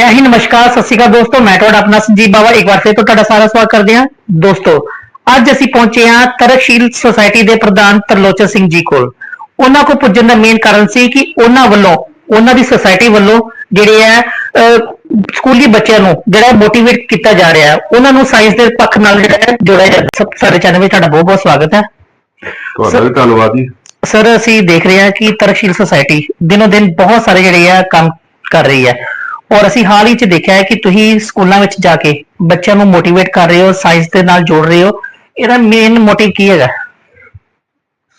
ਜੈ ਹਿੰਦ ਨਮਸਕਾਰ ਸਤਿ ਸ਼੍ਰੀ ਅਕਾਲ ਦੋਸਤੋ ਮੈਂ ਤੁਹਾਡਾ ਆਪਣਾ ਸੰਜੀਵ ਬਾਵਾ ਇੱਕ ਵਾਰ ਫਿਰ ਤੋਂ ਤੁਹਾਡਾ ਸਾਰਾ ਸਵਾਗਤ ਕਰਦੇ ਹਾਂ। ਦੋਸਤੋ ਅੱਜ ਅਸੀਂ ਪਹੁੰਚੇ ਹਾਂ ਤਰਕਸ਼ੀਲ ਸੁਸਾਇਟੀ ਦੇ ਪ੍ਰਧਾਨ ਤਰਲੋਚਨ ਸਿੰਘ ਜੀ ਕੋਲ। ਉਹਨਾਂ ਕੋਲ ਪੁੱਜਣ ਦਾ ਮੇਨ ਕਾਰਨ ਸੀ ਕਿ ਉਹਨਾਂ ਵੱਲੋਂ ਉਹਨਾਂ ਦੀ ਸੁਸਾਇਟੀ ਵੱਲੋਂ ਜਿਹੜੇ ਅਹ, ਸਕੂਲੀ ਬੱਚਿਆਂ ਨੂੰ ਜਿਹੜਾ ਮੋਟੀਵੇਟ ਕੀਤਾ ਜਾ ਰਿਹਾ ਉਹਨਾਂ ਨੂੰ ਸਾਇੰਸ ਦੇ ਪੱਖ ਨਾਲ ਜਿਹੜਾ ਜੋੜਿਆ ਜਾਂਦਾ ਸਭ ਸਾਰੇ ਚੈਨਲ ਵਿੱਚ ਤੁਹਾਡਾ ਬਹੁਤ ਬਹੁਤ ਸਵਾਗਤ ਹੈ। ਤੁਹਾਡਾ ਵੀ ਧੰਨਵਾਦ ਜੀ। ਸਰ ਅਸੀਂ ਦੇਖ ਰਹੇ ਹਾਂ ਕਿ ਤਰਕਸ਼ੀਲ ਸੁਸਾਇਟੀ ਦਿਨੋ ਦਿਨ ਬਹੁਤ ਸਾਰੇ ਜਿਹੜੇ ਆ ਕੰਮ ਕਰ ਰਹੀ ਹੈ। ਔਰ ਅਸੀਂ ਹਾਲ ਹੀ ਚ ਦੇਖਿਆ ਹੈ ਕਿ ਤੁਸੀਂ ਸਕੂਲਾਂ ਵਿੱਚ ਜਾ ਕੇ ਬੱਚਿਆਂ ਨੂੰ ਮੋਟੀਵੇਟ ਕਰ ਰਹੇ ਹੋ ਸਾਇੰਸ ਦੇ ਨਾਲ ਜੋੜ ਰਹੇ ਹੋ। ਇਹਦਾ ਮੇਨ ਮੋਟਿਵ ਕੀ ਹੈਗਾ?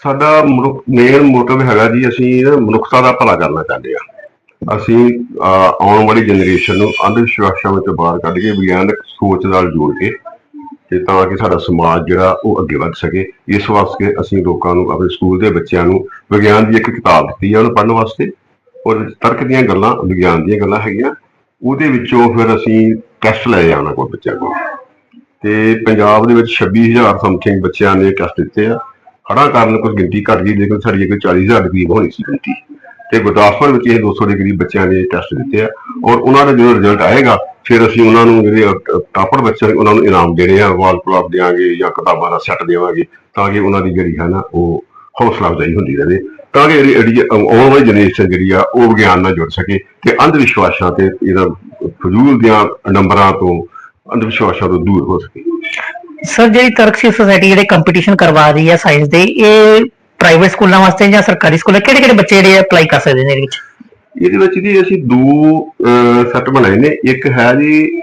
ਸਾਡਾ ਮੇਨ ਮੋਟਿਵ ਹੈਗਾ ਜੀ, ਅਸੀਂ ਮਨੁੱਖਤਾ ਦਾ ਭਲਾ ਕਰਨਾ ਚਾਹੁੰਦੇ ਆ ਅਸੀਂ ਆਉਣ ਵਾਲੀ ਜਨਰੇਸ਼ਨ ਨੂੰ ਅੰਧ ਵਿਸ਼ਵਾਸਾਂ ਵਿੱਚੋਂ ਬਾਹਰ ਕੱਢ ਕੇ ਵਿਗਿਆਨਕ ਸੋਚ ਨਾਲ ਜੋੜ ਕੇ ਤੇ ਤਾਂ ਕਿ ਸਾਡਾ ਸਮਾਜ ਜਿਹੜਾ ਉਹ ਅੱਗੇ ਵੱਧ ਸਕੇ। ਇਸ ਵਾਸਤੇ ਅਸੀਂ ਲੋਕਾਂ ਨੂੰ, ਆਪਣੇ ਸਕੂਲ ਦੇ ਬੱਚਿਆਂ ਨੂੰ ਵਿਗਿਆਨ ਦੀ ਇੱਕ ਕਿਤਾਬ ਦਿੱਤੀ ਹੈ ਉਹਨੂੰ ਪੜ੍ਹਨ ਵਾਸਤੇ। ਔਰ ਤਰਕ ਦੀਆਂ ਗੱਲਾਂ, ਵਿਗਿਆਨ ਦੀਆਂ ਗੱਲਾਂ ਹੈਗੀਆਂ, ਉਹਦੇ ਵਿੱਚੋਂ ਫਿਰ ਅਸੀਂ ਟੈਸਟ ਲੈ ਜਾਣਾ ਕੋਈ ਬੱਚਿਆਂ ਕੋਲ। ਤੇ ਪੰਜਾਬ ਦੇ ਵਿੱਚ 26000 ਸਮਥਿੰਗ ਬੱਚਿਆਂ ਨੇ ਟੈਸਟ ਦਿੱਤੇ ਆ। ਹੜ੍ਹਾਂ ਕਾਰਨ ਕੁਝ ਗਿਣਤੀ ਘਟ ਗਈ, ਲੇਕਿਨ ਸਾਡੀ ਕੋਈ 40000 ਦੇ ਕਰੀਬ ਹੋਣੀ ਸੀ ਗਿਣਤੀ। ਤੇ ਗੁਰਦਾਸਪੁਰ ਵਿੱਚ ਇਹ 200 ਦੇ ਕਰੀਬ ਬੱਚਿਆਂ ਨੇ ਟੈਸਟ ਦਿੱਤੇ ਆ। ਔਰ ਉਹਨਾਂ ਦਾ ਜਦੋਂ ਰਿਜ਼ਲਟ ਆਏਗਾ, ਫਿਰ ਅਸੀਂ ਉਹਨਾਂ ਨੂੰ ਜਿਹੜੇ ਟਾਪਰ ਬੱਚੇ ਨੇ, ਉਹਨਾਂ ਨੂੰ ਇਨਾਮ ਦੇਣੇ ਆ ਵਾਲ ਪਲਾਪ ਦੇਵਾਂਗੇ ਜਾਂ ਕਿਤਾਬਾਂ ਦਾ ਸੈੱਟ ਦੇਵਾਂਗੇ, ਤਾਂ ਕਿ ਉਹਨਾਂ ਦੀ ਜਿਹੜੀ ਹੈ ਨਾ ਉਹ ਹੌਸਲਾ ਅਫਜ਼ਾਈ ਹੁੰਦੀ ਰਹੇ। ਤਾਂ ਕਿ ਜਿਹੜੀ- ਜਿਹੜੀ ਆਉਣ ਵਾਲੀ ਜਨਰੇਸ਼ਨ ਜਿਹੜੀ ਆ ਉਹ ਵਿਗਿਆਨ ਨਾਲ ਜੁੜ ਸਕੇ ਤੇ ਅੰਧ ਵਿਸ਼ਵਾਸਾਂ ਤੇ ਇਹਦਾ ਫਜ਼ੂਲ ਦੀਆਂ ਨੰਬਰਾਂ ਤੋਂ ਅੰਧ ਵਿਸ਼ਵਾਸਾਂ ਤੋਂ ਦੂਰ ਹੋ ਸਕੇ। ਸਰ ਜਿਹੜੀ ਤਰਕਸ਼ੀਲ ਸੁਸਾਇਟੀ ਜਿਹੜੇ ਕੰਪੀਟੀਸ਼ਨ ਕਰਵਾ ਰਹੀ ਹੈ ਸਾਇੰਸ ਦੇ ਇਹ ਪ੍ਰਾਈਵੇਟ ਸਕੂਲਾਂ ਵਾਸਤੇ ਜਾਂ ਸਰਕਾਰੀ ਸਕੂਲਾਂ ਕਿਹੜੇ ਕਿਹੜੇ ਬੱਚੇ ਜਿਹੜੇ ਅਪਲਾਈ ਕਰ ਸਕਦੇ ਨੇ ਇਹਦੇ ਵਿੱਚ? ਇਹਦੇ ਵਿੱਚ ਜੀ ਅਸੀਂ ਦੋ ਸੈੱਟ ਬਣਾਏ ਨੇ ਇੱਕ ਹੈ ਜੀ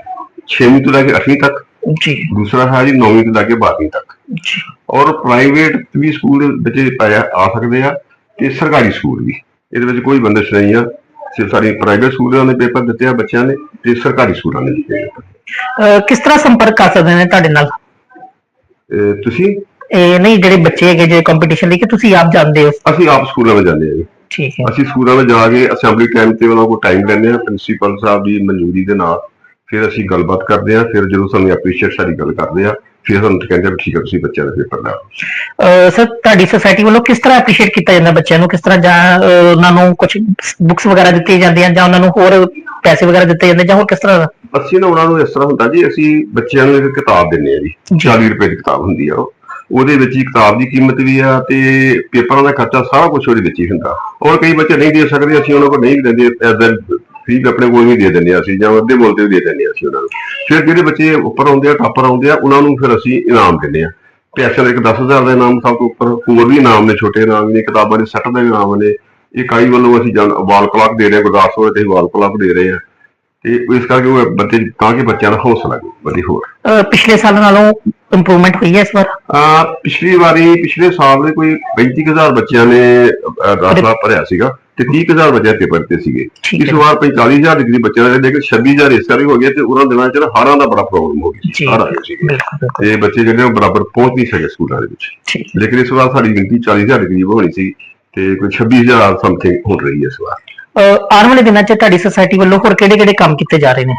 6ਵੀਂ ਤੋਂ ਲੈ ਕੇ 8ਵੀਂ ਤੱਕ ਜੀ। ਦੂਸਰਾ ਹੈ ਜੀ 9ਵੀਂ ਤੋਂ ਲੈ ਕੇ 12ਵੀਂ ਤੱਕ। ਜੀ। ਔਰ ਪ੍ਰਾਈਵੇਟ ਵੀ ਸਕੂਲ ਬੱਚੇ ਪਾਇਆ ਆ ਸਕਦੇ ਆ। ਤੇ ਸਰਕਾਰੀ ਸਕੂਲ ਵੀ। ਇਹਦੇ ਵਿੱਚ ਕੋਈ ਬੰਦਸ਼ ਨਹੀਂ ਆ। ਸਿਰਫ ਸਾਡੀ ਪ੍ਰਾਈਵੇਟ ਸਕੂਲਾਂ ਨੇ ਪੇਪਰ ਦਿੱਤੇ ਆ ਬੱਚਿਆਂ ਨੇ ਤੇ ਸਰਕਾਰੀ ਸਕੂਲਾਂ ਨੇ ਦਿੱਤੇ ਆ। ਕਿਸ ਤਰ੍ਹਾਂ ਸੰਪਰਕ ਕਰ ਸਕਦੇ ਨੇ ਤੁਹਾਡੇ ਨਾਲ? ਤੁਸੀਂ? ਇਹ ਨਹੀਂ ਜਿਹੜੇ ਬੱਚੇ ਹੈਗੇ ਜਿਹੜੇ ਕੰਪੀਟੀਸ਼ਨ ਲਈ ਕਿ ਤੁਸੀਂ ਆਪ ਜਾਣਦੇ ਹੋ? ਅਸੀਂ ਆਪ ਸਕੂਲਾਂ ਵਿੱਚ ਜਾਂਦੇ ਆ ਜੀ। ਠੀਕ ਹੈ। ਅਸੀਂ ਸਕੂਲਾਂ ਵਿੱਚ ਜਾ ਕੇ ਅਸੈਂਬਲੀ ਟਾਈਮ ਤੇ ਉਹਨਾਂ ਕੋਲ ਟਾਈਮ ਲੈਂਦੇ ਆ ਪ੍ਰਿੰਸੀਪਲ ਸਾਹਿਬ ਦੀ ਮਨਜ਼ੂਰੀ ਦੇ ਨਾਲ ਫਿਰ ਅਸੀਂ ਗੱਲਬਾਤ ਕਰਦੇ ਆ ਫਿਰ ਜਦੋਂ ਸਾਨੂੰ ਐਪਰੀਸ਼ੀਏਟ ਸਾਡੀ ਗੱਲ ਕਰਦੇ ਆ ਫਿਰ ਸਾਨੂੰ ਕਹਿੰਦੇ ਆ ਵੀ ਠੀਕ ਹੈ ਤੁਸੀਂ ਬੱਚਿਆਂ ਦਾ ਪੇਪਰ ਲਾਓ ਸਰ ਤੁਹਾਡੀ ਸੁਸਾਇਟੀ ਵੱਲੋਂ ਕਿਸ ਤਰ੍ਹਾਂ ਐਪਰੀਸ਼ੀਏਟ ਕੀਤਾ ਜਾਂਦਾ ਬੱਚਿਆਂ ਨੂੰ? ਕਿਸ ਤਰ੍ਹਾਂ ਜਾਂ ਅਹ, ਉਹਨਾਂ ਨੂੰ ਕੁਝ ਬੁੱਕਸ ਵਗੈਰਾ ਦਿੱਤੀਆਂ ਜਾਂਦੀਆਂ ਜਾਂ ਉਹਨਾਂ ਨੂੰ ਹੋਰ ਪੈਸੇ ਵਗੈਰਾ ਦਿੱਤੇ ਜਾਂਦੇ ਜਾਂ ਹੋਰ ਕਿਸ ਤਰ੍ਹਾਂ? ਦਾ ਅਸੀਂ ਨਾ ਉਹਨਾਂ ਨੂੰ ਇਸ ਤਰ੍ਹਾਂ ਹੁੰਦਾ ਜੀ ਅਸੀਂ ਬੱਚਿਆਂ ਨੂੰ ਇੱਕ ਕਿਤਾਬ ਦਿੰਨੇ ਆ ਜੀ ਜੀ। 40 ਰੁਪਏ ਦੀ ਕਿਤਾਬ ਹੁੰਦੀ ਆ ਉਹ। ਉਹਦੇ ਵਿੱਚ ਹੀ ਕਿਤਾਬ ਦੀ ਕੀਮਤ ਵੀ ਆ ਤੇ ਪੇਪਰਾਂ ਦਾ ਖਰਚਾ ਸਾਰਾ ਕੁਝ ਉਹਦੇ ਵਿੱਚ ਹੀ ਹੁੰਦਾ। ਔਰ ਕਈ ਬੱਚੇ ਨਹੀਂ ਦੇ ਸਕਦੇ ਅਸੀਂ ਉਹਨਾਂ ਕੋਲ ਨਹੀਂ ਦਿੰਦੇ ਐਦਾਂ ਫੀਸ ਆਪਣੇ ਕੋਲ ਵੀ ਦੇ ਦਿੰਦੇ ਆ ਅਸੀਂ, ਜਾਂ ਅੱਧੇ ਮੁੱਲ ਤੇ ਵੀ ਦੇ ਦਿੰਦੇ ਆ ਅਸੀਂ ਉਹਨਾਂ ਨੂੰ। ਫਿਰ ਜਿਹੜੇ ਬੱਚੇ ਉੱਪਰ ਆਉਂਦੇ ਆ, ਟਾਪਰ ਆਉਂਦੇ ਆ, ਉਹਨਾਂ ਨੂੰ ਫਿਰ ਅਸੀਂ ਇਨਾਮ ਦਿੰਦੇ ਆ ਪੈਸੇ ਦਾ ਇੱਕ 10000 ਦਾ ਇਨਾਮ ਸਭ ਤੋਂ ਉੱਪਰ ਹੋਰ ਵੀ ਇਨਾਮ ਨੇ, ਛੋਟੇ ਇਨਾਮ ਨੇ, ਕਿਤਾਬਾਂ ਦੇ ਸੈੱਟ ਦਾ ਵੀ ਇਨਾਮ ਨੇ। ਇਹ ਕਾਈ ਵੱਲੋਂ ਅਸੀਂ ਜਾਨ- ਵਾਲ ਕਲਾਕ ਦੇ ਰਹੇ ਹਾਂ, ਗੁਰਦਾਸਪੁਰ ਤੇ ਵਾਲ ਕਲਾਕ ਦੇ ਰਹੇ ਆ ਤੇ ਇਸ ਕਰਕੇ ਉਹ ਬੱਚੇ ਤਾਂ ਕਿ ਬੱਚਿਆਂ ਦਾ ਹੌਸਲਾ ਵਧੇ ਹੋਰ। ਪਿਛਲੇ ਸਾਲ ਨਾਲੋਂ ਇੰਪਰੂਵਮੈਂਟ ਹੋਈ ਹੈ ਇਸ ਵਾਰ? ਆ ਪਿਛਲੀ ਵਾਰੀ ਪਿਛਲੇ ਸਾਲ ਦੇ ਕੋਈ 35000 ਬੱਚਿਆਂ ਨੇ ਦਾਖਲਾ ਭਰਿਆ ਸੀਗਾ ਤੇ 30000 ਬੱਚੇ ਪੇਪਰ ਤੇ ਸੀਗੇ। ਠੀਕ ਇਸ ਹੈ। ਵਾਰ 45000 ਡਿਗਰੀ ਬੱਚਿਆਂ ਨੇ ਲੇਕਿਨ 26000 ਇਸ ਕਰਕੇ ਹੋ ਗਿਆ ਤੇ ਉਹਨਾਂ ਦਿਨਾਂ ਚ ਨਾ ਹਾਰਾਂ ਦਾ ਬੜਾ ਪ੍ਰੋਬਲਮ ਹੋ ਗਿਆ ਜੀ। ਸੀ ਹਾਰ ਆ ਗਏ ਸੀਗੇ। ਬਿਲਕੁਲ ਬਿਲਕੁਲ। ਤੇ ਬੱਚੇ ਜਿਹੜੇ ਉਹ ਬਰਾਬਰ ਪਹੁੰਚ ਨਹੀਂ ਸਕੇ ਸਕੂਲਾਂ ਦੇ ਵਿੱਚ। ਠੀਕ ਲੇਕਿਨ ਇਸ ਵਾਰ ਸਾਡੀ ਗਿਣਤੀ 40000 ਦੇ ਕਰੀਬ ਹੋਣੀ ਸੀ ਤੇ ਕੋਈ 26000 ਸਮਥਿੰਗ ਹੋ ਰਹੀ ਹੈ ਇਸ ਵਾਰ। ਅਹ, ਆਉਣ ਵਾਲੇ ਦਿਨਾਂ 'ਚ ਤੁਹਾਡੀ ਸੁਸਾਇਟੀ ਵੱਲੋਂ ਹੋਰ ਕਿਹੜੇ ਕਿਹੜੇ ਕੰਮ ਕੀਤੇ ਜਾ ਰਹੇ ਨੇ?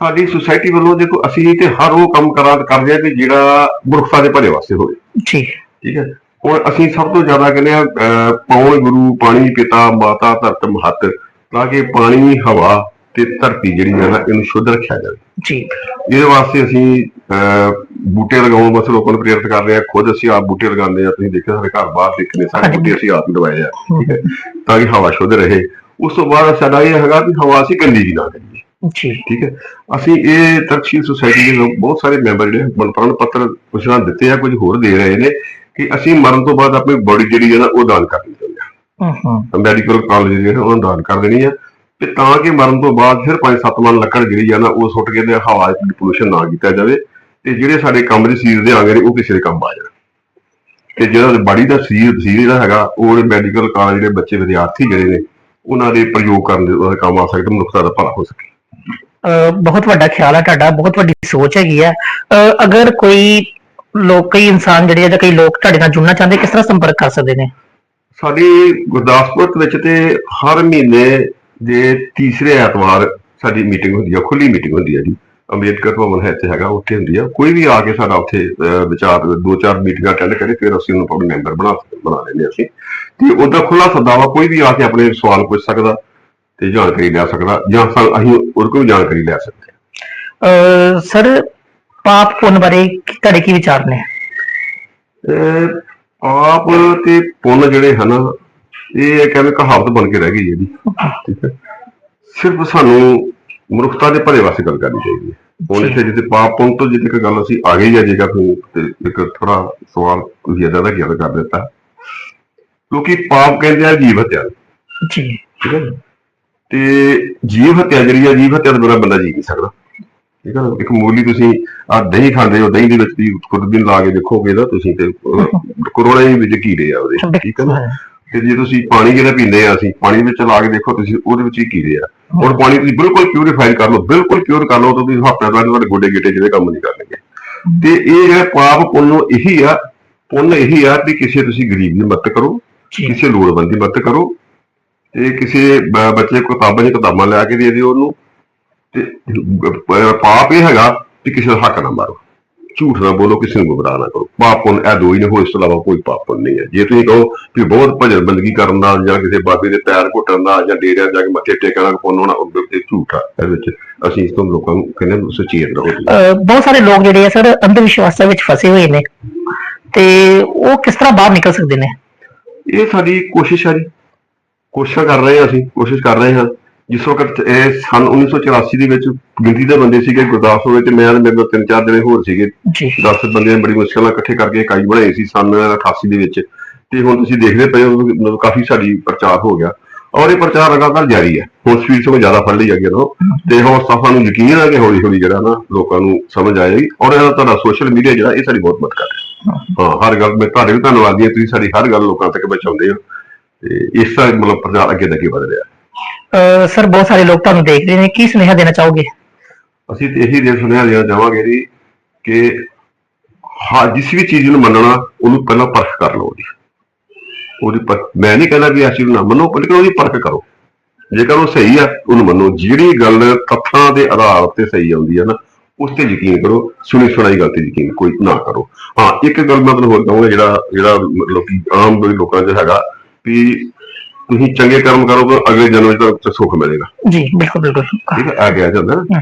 ਸਾਡੀ ਸੁਸਾਇਟੀ ਵੱਲੋਂ ਦੇਖੋ ਅਸੀਂ ਤੇ ਹਰ ਉਹ ਕੰਮ ਕਰਾਂ ਕਰਦੇ ਆ ਕਿ ਜਿਹੜਾ ਮਨੁੱਖਤਾ ਦੇ ਭਲੇ ਵਾਸਤੇ ਹੋਵੇ। ਠੀਕ ਠੀਕ ਹੈ? ਔਰ ਅਸੀਂ ਸਭ ਤੋਂ ਜ਼ਿਆਦਾ ਕਹਿੰਦੇ ਆ ਪੌਣ ਗੁਰੂ ਪਾਣੀ ਪਿਤਾ ਮਾਤਾ ਧਰਤ ਮਹੱਤ ਤਾਂ ਕਿ ਪਾਣੀ ਹਵਾ ਤੇ ਧਰਤੀ ਜਿਹੜੀ ਹੈ ਨਾ ਇਹਨੂੰ ਸ਼ੁੱਧ ਰੱਖਿਆ ਜਾਵੇ। ਜੀ। ਇਹਦੇ ਵਾਸਤੇ ਅਸੀਂ ਬੂਟੇ ਲਗਾਉਣ ਵਾਸਤੇ ਲੋਕਾਂ ਨੂੰ ਪ੍ਰੇਰਿਤ ਕਰ ਰਹੇ ਆ ਖੁਦ ਅਸੀਂ ਆਪ ਬੂਟੇ ਲਗਾਉਂਦੇ ਆ ਤੁਸੀਂ ਦੇਖਿਆ ਸਾਡੇ ਘਰ ਬਾਹਰ ਦੇਖਨੇ ਸਾਰੇ ਹਾਂਜੀ। ਬੂਟੇ ਅਸੀਂ ਆਪ ਹੀ ਲਗਾਏ ਆ ਠੀਕ ਹੈ? ਤਾਂ ਕਿ ਹਵਾ ਸ਼ੁੱਧ ਰਹੇ। ਉਸ ਤੋਂ ਬਾਅਦ ਸਾਡਾ ਇਹ ਹੈਗਾ ਕਿ ਹਵਾ ਅਸੀਂ ਗੰਦੀ ਨਾ ਕਰੀਏ। ਜੀ। ਠੀਕ ਹੈ। ਅਸੀਂ ਇਹ ਤਰਕਸ਼ੀਲ ਸੁਸਾਇਟੀ ਦੇ ਲੋਕ ਬਹੁਤ ਸਾਰੇ ਮੈਂਬਰ ਜਿਹੜੇ ਮਨਪ੍ਰਾਣ ਪੱਤਰ ਨਾਲ ਦਿੱਤੇ ਆ ਕੁਝ ਹੋਰ ਦੇ ਰਹੇ ਨੇ ਕਿ ਅਸੀਂ ਮਰਨ ਤੋਂ ਬਾਅਦ ਆਪਣੀ ਬੋਡੀ ਜਿਹੜੀ ਹੈ ਨਾ ਉਹ ਦਾਨ ਕਰਨੀ ਚਾਹੁੰਦੇ ਹੂੰ। ਹੂੰ ਹਾਂ। ਮੈਡੀਕਲ ਕਾਲਜ ਜਿਹੜੇ ਉਹਨਾਂ ਨੂੰ ਦਾਨ ਕਰ ਦੇਣੀ ਆ ਤੇ ਤਾਂ ਕਿ ਮਰਨ ਤੋਂ ਬਾਅਦ ਫਿਰ 5-7 ਮਨ ਲੱਕੜ ਜਿਹੜੀ ਆ ਨਾ ਉਹ ਸੁੱਟ ਕੇ ਤੇ ਹਵਾ ਚ ਪੋਲੂਸ਼ਨ ਨਾ ਕੀਤਾ ਜਾਵੇ ਤੇ ਜਿਹੜੇ ਸਾਡੇ ਕੰਮ ਦੇ ਸਰੀਰ ਦੇ ਨੇ ਉਹ ਕਿਸੇ ਦੇ ਕੰਮ ਆ ਜਾਣ। ਤੇ ਜਿਹੜਾ ਬਾਡੀ ਦਾ ਸਰੀਰ ਸਰੀਰ ਜਿਹੜਾ ਹੈਗਾ ਉਹ ਮੈਡੀਕਲ ਕਾਲਜ ਜਿਹੜੇ ਬੱਚੇ ਵਿਦਿਆਰਥੀ ਜਿਹੜੇ ਨੇ ਉਹਨਾਂ ਦੇ ਪ੍ਰਯੋਗ ਕਰਨ ਦੇ ਉਹਦੇ ਕੰਮ ਆ ਸਕਦੇ ਮਨੁੱਖਤਾ ਦਾ ਭਲਾ ਹੋ ਸਕੇ। ਬਹੁਤ ਵੱਡਾ ਖਿਆਲ ਹੈ ਤੁਹਾਡਾ, ਬਹੁਤ ਵੱਡੀ ਸੋਚ ਹੈਗੀ ਹੈ ਅਗਰ ਕੋਈ ਲੋਕ, ਕਈ ਇਨਸਾਨ ਜਿਹੜੇ ਜਾਂ ਕਈ ਲੋਕ ਤੁਹਾਡੇ ਨਾਲ ਜੁੜਨਾ ਚਾਹੁੰਦੇ, ਕਿਸ ਤਰ੍ਹਾਂ ਸੰਪਰਕ ਕਰ ਸਕਦੇ ਨੇ? ਸਾਡੀ ਗੁਰਦਾਸਪੁਰ ਵਿੱਚ ਤੇ ਹਰ ਮਹੀਨੇ ਦੇ ਤੀਸਰੇ ਐਤਵਾਰ ਸਾਡੀ ਮੀਟਿੰਗ ਹੁੰਦੀ ਹੈ ਖੁੱਲੀ ਮੀਟਿੰਗ ਹੁੰਦੀ ਹੈ ਜੀ। ਅੰਬੇਦਕਰ ਭਵਨ ਹੈ ਇੱਥੇ ਹੈਗਾ, ਉੱਥੇ ਹੁੰਦੀ ਆ। ਕੋਈ ਵੀ ਆ ਕੇ ਸਾਡਾ ਉੱਥੇ ਵਿਚਾਰ ਦੋ ਚਾਰ ਮੀਟਿੰਗਾਂ ਅਟੈਂਡ ਕਰੇ, ਫਿਰ ਅਸੀਂ ਉਹਨੂੰ ਆਪਣੇ ਮੈਂਬਰ ਬਣਾ ਬਣਾ ਲੈਂਦੇ ਹਾਂ ਅਸੀਂ। ਤੇ ਉਹਦਾ ਖੁੱਲਾ ਸੱਦਾ ਵਾ, ਕੋਈ ਵੀ ਆ ਕੇ ਆਪਣੇ ਸਵਾਲ ਪੁੱਛ ਸਕਦਾ। ਤੇ ਜਾਣਕਾਰੀ ਲੈ ਸਕਦਾ ਜਾਂ ਸਾ- ਅਸੀਂ ਕੋਲ ਵੀ ਜਾਣਕਾਰੀ ਲੈ ਸਕਦੇ ਹਾਂ। ਅਹ ਸਰ ਪਾਪ ਪੁੰਨ ਬਾਰੇ ਕੀ- ਤੁਹਾਡੇ ਕੀ ਵਿਚਾਰ ਨੇ? ਇਹ ਪਾਪ ਤੇ ਪੁੰਨ ਜਿਹੜੇ ਹਨ ਇਹ ਕਹਿੰਦੇ ਕਹਾਵਤ ਬਣ ਕੇ ਰਹਿ ਗਈ ਇਹਦੀ। ਠੀਕ ਹੈ? ਸਿਰਫ ਸਾਨੂੰ ਮਨੁੱਖਤਾ ਦੇ ਭਲੇ ਵਾਸਤੇ ਗੱਲ ਕਰਨੀ ਚਾਹੀਦੀ ਹੈ। ਹੁਣ ਇੱਥੇ ਜਿੱਥੇ ਪਾਪ ਪੁੰਨ ਤੋਂ ਜਿੱਥੇ ਗੱਲ ਅਸੀਂ ਆ ਗਈ ਹੈ ਜੇਕਰ ਤੁਸੀਂ ਤੇ ਇੱਕ ਥੋੜਾ ਸਵਾਲ ਤੁਸੀਂ ਇਹਦਾ ਦਾ ਗੱਲ ਕਰ ਦਿੱਤਾ। ਕਿਉਂਕਿ ਪਾਪ ਕਹਿੰਦੇ ਆ ਜੀਵ ਹੱਤਿਆ। ਜੀ। ਠੀਕ ਹੈ? ਤੇ ਜੀਵ ਹੱਤਿਆ ਜਿਹੜੀ ਆ ਜੀਵ ਹੱਤਿਆ ਤੋਂ ਬੰਦਾ ਜੀ ਨਹੀਂ ਸਕਦਾ। ਠੀਕ ਹੈ ਨਾ? ਇੱਕ ਮੂਲੀ ਤੁਸੀਂ ਆ ਦਹੀਂ ਖਾਂਦੇ ਹੋ ਦਹੀਂ ਦੇ ਵਿੱਚ ਵੀ ਖੁਰਦਬੀਨ ਲਾ ਕੇ ਦੇਖੋਗੇ ਨਾ ਤੁਸੀਂ ਤੇ ਕਰੋੜਾਂ ਹੀ ਵਿੱਚ ਕੀੜੇ ਆ ਉਹਦੇ ਠੀਕ ਹੈ ਨਾ? ਤੇ ਜੇ ਤੁਸੀਂ ਪਾਣੀ ਜਿਹੜਾ ਪੀਂਦੇ ਆ ਅਸੀਂ ਪਾਣੀ ਵਿੱਚ ਲਾ ਕੇ ਦੇਖੋ ਤੁਸੀਂ ਉਹਦੇ ਵਿੱਚ ਹੀ ਕੀੜੇ ਆ। ਔਰ ਪਾਣੀ ਤੁਸੀਂ ਬਿਲਕੁਲ ਪਿਊਰੀਫਾਈ ਕਰ ਲਓ ਬਿਲਕੁਲ ਪਿਓਰ ਕਰ ਲਓ ਤਾਂ ਤੁਸੀਂ ਹਫ਼ਤੇ ਬਾਅਦ ਤੁਹਾਡੇ ਗੋਡੇ ਗਿੱਟੇ ਜਿਹੜੇ ਕੰਮ ਨਹੀਂ ਕਰਨਗੇ। ਤੇ ਇਹ ਜਿਹੜਾ ਪਾਪ ਪੁੰਨ ਇਹੀ ਆ ਪੁੰਨ ਇਹੀ ਆ ਕਿ ਕਿਸੇ ਤੁਸੀਂ ਗਰੀਬ ਦੀ ਮਦਦ ਕਰੋ ਕਿਸੇ ਲੋੜਵੰਦ ਦੀ ਮਦਦ ਕਰੋ ਤੇ ਕਿਸੇ ਬੱਚੇ ਕੋਲ ਕਿਤਾਬਾਂ ਦੀ ਕਿਤਾਬਾਂ ਲਿਆ ਕੇ ਦੇ ਦਿਓ ਉਹਨੂੰ ਤੇ ਪਾਪ ਇਹ ਹੈਗਾ ਕਿ ਕਿਸੇ ਦਾ ਹੱਕ ਨਾ ਮਾਰੋ। ਝੂਠ ਨਾ ਬੋਲੋ ਕਿਸੇ ਨੂੰ ਗੁਬਰਾਹ ਨਾ ਕਰੋ। ਪਾਪ ਪੁੰਨ ਇਹ ਦੋ ਹੀ ਨੇ ਹੋਰ ਇਸ ਤੋਂ ਇਲਾਵਾ ਕੋਈ ਪਾਪ ਪੁੰਨ ਨਹੀਂ ਹੈ। ਜੇ ਤੁਸੀਂ ਕਹੋ ਕਿ ਬਹੁਤ ਭਜਨ ਬੰਦਗੀ ਕਰਨ ਦਾ ਜਾਂ ਕਿਸੇ ਬਾਬੇ ਦੇ ਪੈਰ ਘੁੱਟਣ ਦਾ ਜਾਂ ਡੇਰਿਆਂ ਜਾ ਕੇ ਮੱਥੇ ਟੇਕਣ ਦਾ ਪੁੰਨ ਹੋਣਾ ਉਹ ਬਿਲਕੁਲ ਝੂਠ ਆ। ਇਹਦੇ ਵਿੱਚ ਅਸੀਂ ਇਸ ਤੋਂ ਲੋਕਾਂ ਨੂੰ ਕਹਿੰਦੇ ਸੁਚੇਤ ਰਹੋ ਬਹੁਤ ਸਾਰੇ ਲੋਕ ਜਿਹੜੇ ਆ ਸਰ ਅੰਧ ਵਿਸ਼ਵਾਸਾਂ ਵਿੱਚ ਫਸੇ ਹੋਏ ਨੇ ਤੇ ਉਹ ਕਿਸ ਤਰ੍ਹਾਂ ਬਾਹਰ ਨਿਕਲ ਸਕਦੇ ਨੇ? ਇਹ ਸਾਡੀ ਕੋਸ਼ਿਸ਼ ਹੈ ਜੀ। ਕੋਸ਼ਿਸ਼ ਕਰ ਰਹੇ ਹਾਂ ਅਸੀਂ ਕੋਸ਼ਿਸ਼ ਕਰ ਰਹੇ ਹਾਂ। ਜਿਸ ਵਕਤ ਇਹ ਸਨ 1984 ਦੇ ਵਿੱਚ ਗਿਣਤੀ ਦੇ ਬੰਦੇ ਸੀਗੇ ਗੁਰਦਾਸਪੁਰ ਵਿੱਚ ਮੈਂ ਤੇ ਮੇਰੇ ਨਾਲ ਤਿੰਨ ਚਾਰ ਜਣੇ ਹੋਰ ਸੀਗੇ। ਜੀ। 10 ਬੰਦੇ ਬੜੀ ਮੁਸ਼ਕਲ ਨਾਲ ਇਕੱਠੇ ਕਰਕੇ ਇਕਾਈ ਬਣਾਈ ਸੀ ਸਨ 88 ਦੇ ਵਿੱਚ। ਤੇ ਹੁਣ ਤੁਸੀਂ ਦੇਖਦੇ ਪਏ ਹੋ ਕਾਫੀ ਸਾਡੀ ਪ੍ਰਚਾਰ ਹੋ ਗਿਆ। ਔਰ ਇਹ ਪ੍ਰਚਾਰ ਲਗਾਤਾਰ ਜਾਰੀ ਹੈ। ਹੁਣ ਸਪੀਡ ਤੋਂ ਜ਼ਿਆਦਾ ਫੜ ਲਈ ਅੱਗੇ ਤੋਂ ਤੇ ਹੁਣ ਸਫਾ ਨੂੰ ਯਕੀਨ ਹੈ ਕਿ ਹੌਲੀ ਹੌਲੀ ਜਿਹੜਾ ਨਾ ਲੋਕਾਂ ਨੂੰ ਸਮਝ ਆਏਗੀ ਔਰ ਇਹਦਾ ਤੁਹਾਡਾ ਸੋਸ਼ਲ ਮੀਡੀਆ ਜਿਹੜਾ ਇਹ ਸਾਡੀ ਬਹੁਤ ਮਦਦ ਕਰ ਰਿਹਾ। ਹਾਂ ਹਰ ਗੱਲ ਮੈਂ ਤੁਹਾਡੇ ਵੀ ਧੰਨਵਾਦੀ ਹਾਂ ਤੁਸੀਂ ਸਾਡੀ ਹਰ ਗੱਲ ਲੋਕਾਂ ਤੱਕ ਪਹੁੰਚਾਉਂਦੇ ਹੋ। ਤੇ ਇਸ ਤਰ੍ਹਾਂ ਮਤਲਬ ਪ੍ਰਚਾਰ ਅੱਗੇ ਤੱਕ ਹੀ ਵਧ ਰਿਹਾ। ਅਹ ਸਰ ਬਹੁਤ ਸਾਰੇ ਲੋਕ ਤੁਹਾਨੂੰ ਦੇਖ ਰਹੇ ਨੇ। ਕੀ ਸੁਨੇਹਾ ਦੇਣਾ ਚਾਹੋਗੇ? ਅਸੀਂ ਤੇ ਇਹੀ ਦੇ ਸੁਨੇਹਾ ਦੇਣਾ ਚਾਹਾਂਗੇ ਜੀ ਕਿ ਹਾਂ ਜਿਸ ਵੀ ਚੀਜ਼ ਨੂੰ ਮੰਨਣਾ ਉਹਨੂੰ ਪਹਿਲਾਂ ਪਰਖ ਕਰ ਲਓ ਜੀ। ਉਹਦੀ ਪਰ- ਮੈਂ ਨਹੀਂ ਕਹਿੰਦਾ ਵੀ ਅਸੀਂ ਨੂੰ ਨਾ ਮੰਨੋ ਪਰ ਲੇਕਿਨ ਉਹਦੀ ਪਰਖ ਕਰੋ। ਜੇਕਰ ਉਹ ਸਹੀ ਆ ਉਹਨੂੰ ਮੰਨੋ। ਜਿਹੜੀ ਗੱਲ ਤੱਥਾਂ ਦੇ ਆਧਾਰ ਤੇ ਸਹੀ ਆਉਂਦੀ ਹੈ ਨਾ ਉਸ ਤੇ ਯਕੀਨ ਕਰੋ। ਸੁਣੀ ਸੁਣਾਈ ਗੱਲ ਤੇ ਯਕੀਨ ਕੋਈ ਨਾ ਕਰੋ। ਹਾਂ ਇੱਕ ਗੱਲ ਮੈਂ ਤੁਹਾਨੂੰ ਹੋਰ ਕਹਾਂਗਾ ਜਿਹੜਾ ਜਿਹੜਾ ਮਤਲਬ ਕਿ ਆਮ ਲੋਕ- ਲੋਕਾਂ 'ਚ ਹੈਗਾ। ਵੀ ਤੁਸੀਂ ਚੰਗੇ ਕਰਮ ਕਰੋਗੇ ਅਗਲੇ ਜਨਮ 'ਚ ਤੁਹਾਨੂੰ ਸੁੱਖ ਮਿਲੇਗਾ। ਜੀ ਬਿਲਕੁਲ ਬਿਲਕੁਲ। ਠੀਕ ਹੈ ਆ ਗਿਆ ਜਾਂਦਾ ਨਾ।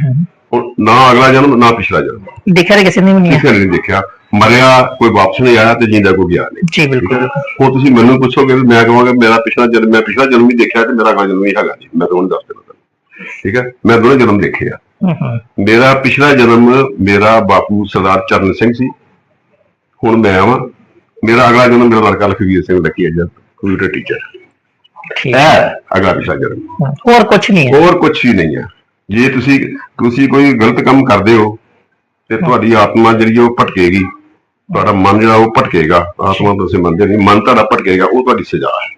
ਹੁਣ ਨਾ ਅਗਲਾ ਜਨਮ ਨਾ ਪਿਛਲਾ ਜਨਮ। ਦੇਖਿਆ ਤਾਂ ਕਿਸੇ ਨੇ ਵੀ ਨਹੀਂ ਹੈ ਕਿਸੇ ਨੇ ਨਹੀਂ ਦੇਖਿਆ। ਮਰਿਆ ਕੋਈ ਵਾਪਸ ਨਹੀਂ ਆਇਆ ਤੇ ਜਿੰਦਾ ਕੋਈ ਗਿਆ ਨਹੀਂ। ਜੀ ਬਿਲਕੁਲ। ਹੁਣ ਤੁਸੀਂ ਮੈਨੂੰ ਪੁੱਛੋਗੇ ਵੀ ਮੈਂ ਕਹਾਂਗਾ ਮੇਰਾ ਪਿਛਲਾ ਜਨਮ ਮੈਂ ਪਿਛਲਾ ਜਨਮ ਵੀ ਦੇਖਿਆ ਤੇ ਮੇਰਾ ਅਗਲਾ ਜਨਮ ਵੀ ਹੈਗਾ ਜੀ। ਮੈਂ ਤੁਹਾਨੂੰ ਦੱਸ ਦਿੰਦਾ। ਤੁਹਾਨੂੰ। ਠੀਕ ਹੈ। ਮੈਂ ਦੋਨੇ ਜਨਮ ਦੇਖੇ ਆ। ਹਮ, ਹਮ। ਮੇਰਾ ਪਿਛਲਾ ਜਨਮ ਮੇਰਾ ਬਾਪੂ ਸਰਦਾਰ ਚਰਨ ਸਿੰਘ ਸੀ। ਹੁਣ ਮੈਂ ਆਵਾਂ। ਮੇਰਾ ਅਗਲਾ ਜਨਮ ਮੇਰਾ ਲੜਕਾ ਲਖਵੀਰ ਸਿੰਘ ਲੱਕੀ ਹੈ ਜੀ? ਕੰਪਿਊਟਰ ਟੀਚਰ ਠੀਕ। ਹੈ? ਅਗਲਾ ਜਨਮ ਹਮ, ਹੋਰ ਕੁਝ ਨਹੀਂ ਹੈ। ਹੋਰ ਕੁਝ ਵੀ ਨਹੀਂ ਹੈ। ਜੇ ਤੁਸੀਂ ਤੁਸੀਂ ਕੋਈ ਗਲਤ ਕੰਮ ਕਰਦੇ ਹੋ ਤੇ ਤੁਹਾਡੀ ਆਤਮਾ ਜਿਹੜੀ ਉਹ ਭਟਕੇਗੀ। ਤੁਹਾਡਾ ਮਨ ਜਿਹੜਾ ਉਹ ਭਟਕੇਗਾ। ਆਤਮਾ ਤੁਸੀਂ ਮੰਨਦੇ ਨਹੀਂ ਮਨ ਤੁਹਾਡਾ ਭਟਕੇਗਾ ਉਹ ਤੁਹਾਡੀ ਸਜ਼ਾ ਹੈ।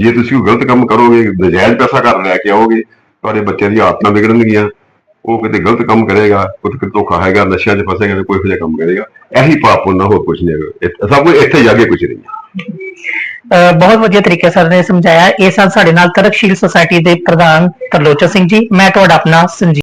ਜੇ ਤੁਸੀਂ ਕੋਈ ਗਲਤ ਕੰਮ ਕਰੋਗੇ ਨਜਾਇਜ਼ ਪੈਸਾ ਘਰ ਲੈ ਕੇ ਆਓਗੇ ਤੁਹਾਡੇ ਬੱਚਿਆਂ ਦੀ ਆਤਮਾ ਵਿਗੜਨਗੀਆਂ ਉਹ ਕਿਤੇ ਗਲਤ ਕੰਮ ਕਰੇਗਾ ਕੁਝ ਕਿਤੇ ਧੋਖਾ ਹੈਗਾ ਨਸ਼ਿਆਂ 'ਚ ਫਸੇਗਾ ਤੇ ਕੋਈ ਜਿਹਾ ਕੰਮ ਕਰੇਗਾ। ਇਹੀ ਪਾਪ ਹੁੰਦਾ ਹੋਰ ਕੁਝ ਨਹੀਂ ਹੈਗਾ। ਇਹ- ਸਭ ਕੁਝ ਇੱਥੇ ਜਾ ਕੇ ਕੁਝ ਨਹੀਂ ਹੈ। ਬਹੁਤ ਵਧੀਆ ਤਰੀਕੇ ਸਰ ਨੇ ਸਮਝਾਇਆ। ਇਹ ਸਨ ਸਾਡੇ ਨਾਲ ਤਰਕਸ਼ੀਲ ਸੁਸਾਇਟੀ ਦੇ ਪ੍ਰਧਾਨ ਤਰਲੋਚਨ ਸਿੰਘ ਜੀ। ਮੈਂ ਤੁਹਾਡਾ ਆਪਣਾ ਸੰਜੀਵ